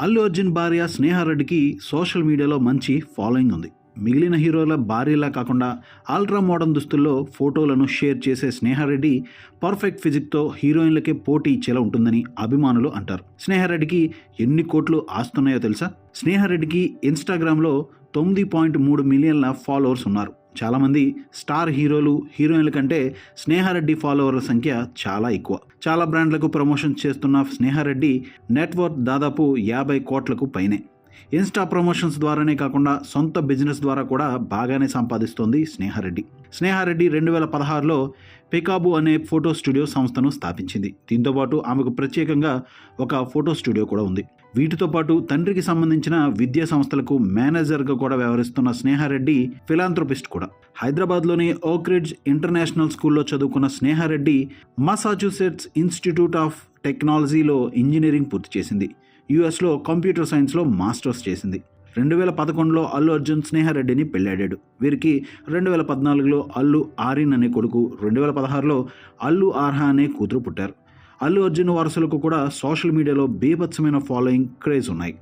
అల్లు అర్జున్ భార్య స్నేహారెడ్డికి సోషల్ మీడియాలో మంచి ఫాలోయింగ్ ఉంది. మిగిలిన హీరోల భార్యలా కాకుండా అల్ట్రా మోడర్న్ దుస్తుల్లో ఫోటోలను షేర్ చేసే స్నేహారెడ్డి పర్ఫెక్ట్ ఫిజిక్తో హీరోయిన్లకే పోటీ ఇచ్చేలా ఉంటుందని అభిమానులు అంటారు. స్నేహారెడ్డికి ఎన్ని కోట్లు ఆస్తున్నాయో తెలుసా? స్నేహారెడ్డికి ఇన్స్టాగ్రామ్లో తొమ్మిది పాయింట్ మూడు మిలియన్ల ఫాలోవర్స్ ఉన్నారు. చాలామంది స్టార్ హీరోలు హీరోయిన్ల కంటే స్నేహారెడ్డి ఫాలోవర్ల సంఖ్య చాలా ఎక్కువ. చాలా బ్రాండ్లకు ప్రమోషన్ చేస్తున్న స్నేహారెడ్డి నెట్వర్క్ దాదాపు యాభై కోట్లకు పైనే. ఇన్స్టా ప్రమోషన్స్ ద్వారానే కాకుండా సొంత బిజినెస్ ద్వారా కూడా బాగానే సంపాదిస్తోంది స్నేహారెడ్డి. స్నేహారెడ్డి రెండు వేల పదహారులో పికాబు అనే ఫోటో స్టూడియో సంస్థను స్థాపించింది. దీంతోపాటు ఆమెకు ప్రత్యేకంగా ఒక ఫోటో స్టూడియో కూడా ఉంది. వీటితో పాటు తండ్రికి సంబంధించిన విద్యా సంస్థలకు మేనేజర్గా కూడా వ్యవహరిస్తున్న స్నేహారెడ్డి ఫిలాంథ్రోపిస్ట్ కూడా. హైదరాబాద్లోని ఓక్రిడ్జ్ ఇంటర్నేషనల్ స్కూల్లో చదువుకున్న స్నేహారెడ్డి మసాచ్యూసెట్స్ ఇన్స్టిట్యూట్ ఆఫ్ టెక్నాలజీలో ఇంజనీరింగ్ పూర్తి చేసింది. యుఎస్లో కంప్యూటర్ సైన్స్లో మాస్టర్స్ చేసింది. రెండు వేల పదకొండులో అల్లు అర్జున్ స్నేహారెడ్డిని పెళ్ళాడాడు వీరికి రెండు వేల పద్నాలుగులో అల్లు ఆరిన్ అనే కొడుకు రెండు వేల పదహారులో అల్లు ఆర్హా అనే కూతురు పుట్టారు. అల్లు అర్జున్ వారసులకు కూడా సోషల్ మీడియాలో బీభత్సమైన ఫాలోయింగ్ క్రేజ్ ఉన్నాయి.